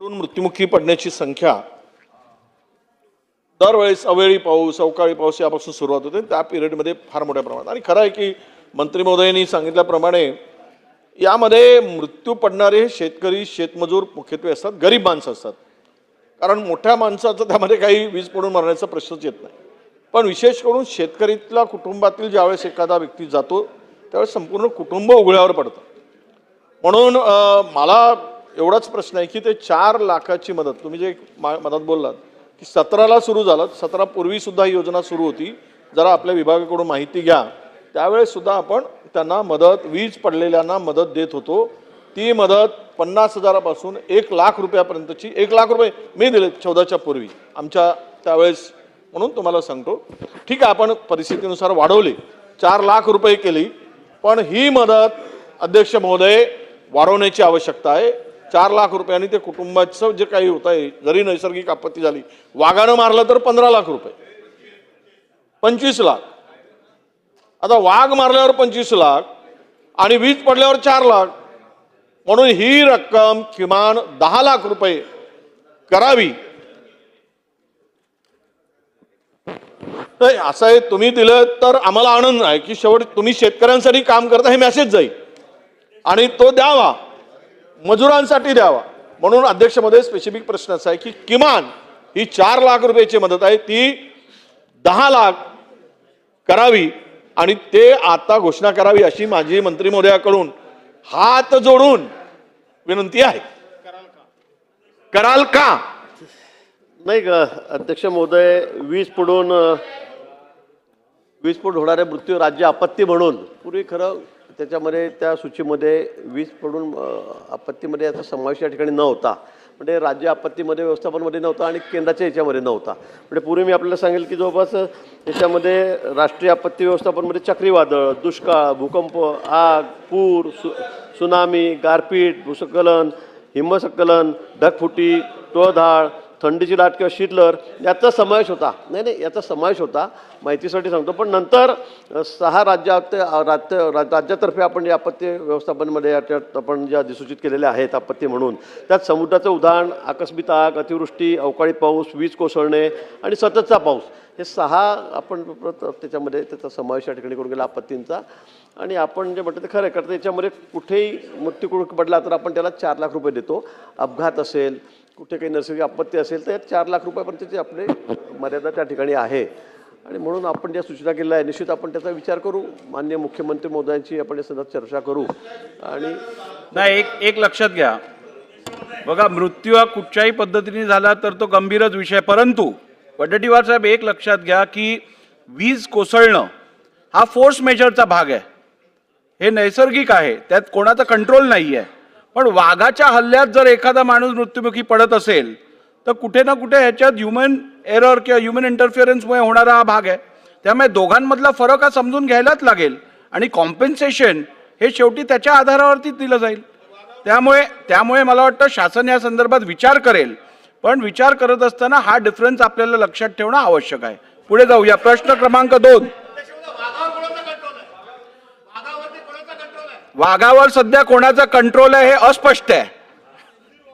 पडून मृत्युमुखी पडण्याची संख्या दरवेळेस अवेळी पाऊस अवकाळी पाऊस यापासून सुरुवात होते. त्या पिरियडमध्ये फार मोठ्या प्रमाणात. आणि खरं आहे की मंत्री महोदयांनी सांगितल्याप्रमाणे यामध्ये मृत्यू पडणारे शेतकरी शेतमजूर मुख्यत्वे असतात गरीब माणसं असतात. कारण मोठ्या माणसाचं त्यामध्ये काही वीज पडून मरण्याचा प्रश्नच येत नाही. पण विशेष करून शेतकरीतल्या कुटुंबातील ज्यावेळेस एखादा व्यक्ती जातो त्यावेळेस संपूर्ण कुटुंब उघड्यावर पडतं. म्हणून मला एवढाच प्रश्न आहे की ते चार लाखाची मदत तुम्ही जे मा- मदत बोललात की सतराला सुरू झालं सतरा सुद्धा ही योजना सुरू होती. जरा आपल्या विभागाकडून माहिती घ्या. त्यावेळेस सुद्धा आपण त्यांना मदत वीज पडलेल्यांना मदत देत होतो. ती मदत पन्नास हजारापासून एक लाख रुपयापर्यंतची एक लाख रुपये मी दिले चौदाच्या पूर्वी आमच्या त्यावेळेस म्हणून तुम्हाला सांगतो. ठीक आहे आपण परिस्थितीनुसार वाढवली चार लाख रुपये केली पण ही मदत अध्यक्ष महोदय वाढवण्याची आवश्यकता आहे. चार लाख रुपयांनी ते कुटुंबाचं जे काही होत आहे जरी नैसर्गिक आपत्ती झाली वाघानं मारलं तर पंधरा लाख रुपये. पंचवीस लाख. आता वाघ मारल्यावर पंचवीस लाख आणि वीज पडल्यावर चार लाख. म्हणून ही रक्कम किमान दहा लाख रुपये करावी. नाही असं आहे तुम्ही दिलं तर आम्हाला आनंद आहे की शेवट तुम्ही शेतकऱ्यांसाठी काम करता हे मेसेज जाईल. आणि तो द्यावा. मजुरांसाठी द्यावा. म्हणून अध्यक्षमध्ये स्पेसिफिक प्रश्न असा आहे की किमान ही चार लाख रुपयाची मदत आहे ती दहा लाख करावी आणि ते आता घोषणा करावी अशी माझी मंत्री महोदयाकडून हात जोडून विनंती आहे. कराल का? नाही का अध्यक्ष महोदय वीज पडून वीज पडून होणारे मृत्यू राज्य आपत्ती म्हणून. पूर्वी खरं त्याच्यामध्ये त्या सूचीमध्ये वीज पडून आपत्तीमध्ये याचा समावेश या ठिकाणी नव्हता. म्हणजे राज्य आपत्तीमध्ये व्यवस्थापनमध्ये नव्हता आणि केंद्राच्या याच्यामध्ये नव्हता. म्हणजे पूर्वी मी आपल्याला सांगेल की जवळपास याच्यामध्ये राष्ट्रीय आपत्ती व्यवस्थापनमध्ये चक्रीवादळ दुष्काळ भूकंप आग पूर सु सुनामी गारपीट भूस्खलन हिमस्खलन ढगफुटी टोळधाळ थंडीची लाट किंवा शीतलहर याचा समावेश होता. नाही नाही याचा समावेश होता. माहितीसाठी सांगतो पण नंतर सहा राज्यात राज्य राज- राज्यातर्फे आपण जे आपत्ती व्यवस्थापनमध्ये याच्यात आपण ज्या अधिसूचित केलेल्या आहेत आपत्ती म्हणून त्यात समुद्राचं उदाहरण आकस्मिक आग अतिवृष्टी अवकाळी पाऊस वीज कोसळणे आणि सततचा पाऊस हे सहा आपण त्याच्यामध्ये त्याचा समावेश या ठिकाणी करून गेला आपत्तींचा. आणि आपण जे म्हटलं ते खरं आहे कारण त्याच्यामध्ये कुठेही मृत्यू पडला तर आपण त्याला चार लाख रुपये देतो. अपघात असेल कुठे काही नैसर्गिक आपत्ती असेल तर चार लाख रुपयापर्यंतची आपले मर्यादा त्या ठिकाणी आहे. आणि म्हणून आपण ज्या सूचना केल्या आहे निश्चित आपण त्याचा विचार करू. मान्य मुख्यमंत्री मोदयांची आपण या संदर्भात चर्चा करू. आणि नाही एक एक लक्षात घ्या. बघा मृत्यू हा कुठच्याही पद्धतीने झाला तर तो गंभीरच विषय. परंतु वडट्टीवार साहेब एक लक्षात घ्या की वीज कोसळणं हा फोर्स मेजरचा भाग आहे. हे नैसर्गिक आहे. त्यात कोणाचा कंट्रोल नाही आहे पण वाघाच्या हल्ल्यात जर एखादा माणूस मृत्युमुखी पडत असेल तर कुठे ना कुठे ह्याच्यात ह्युमन एरर किंवा ह्युमन इंटरफिअरन्समुळे होणारा हा भाग आहे. त्यामुळे दोघांमधला फरक हा समजून घ्यायलाच लागेल आणि कॉम्पेन्सेशन हे शेवटी त्याच्या आधारावरती दिलं जाईल. त्यामुळे त्यामुळे मला वाटतं शासन या संदर्भात विचार करेल. पण विचार करत असताना हा डिफरन्स आपल्याला लक्षात ठेवणं आवश्यक आहे. पुढे जाऊया. प्रश्न क्रमांक दोन. वाघावर सध्या कोणाचा कंट्रोल आहे हे अस्पष्ट आहे.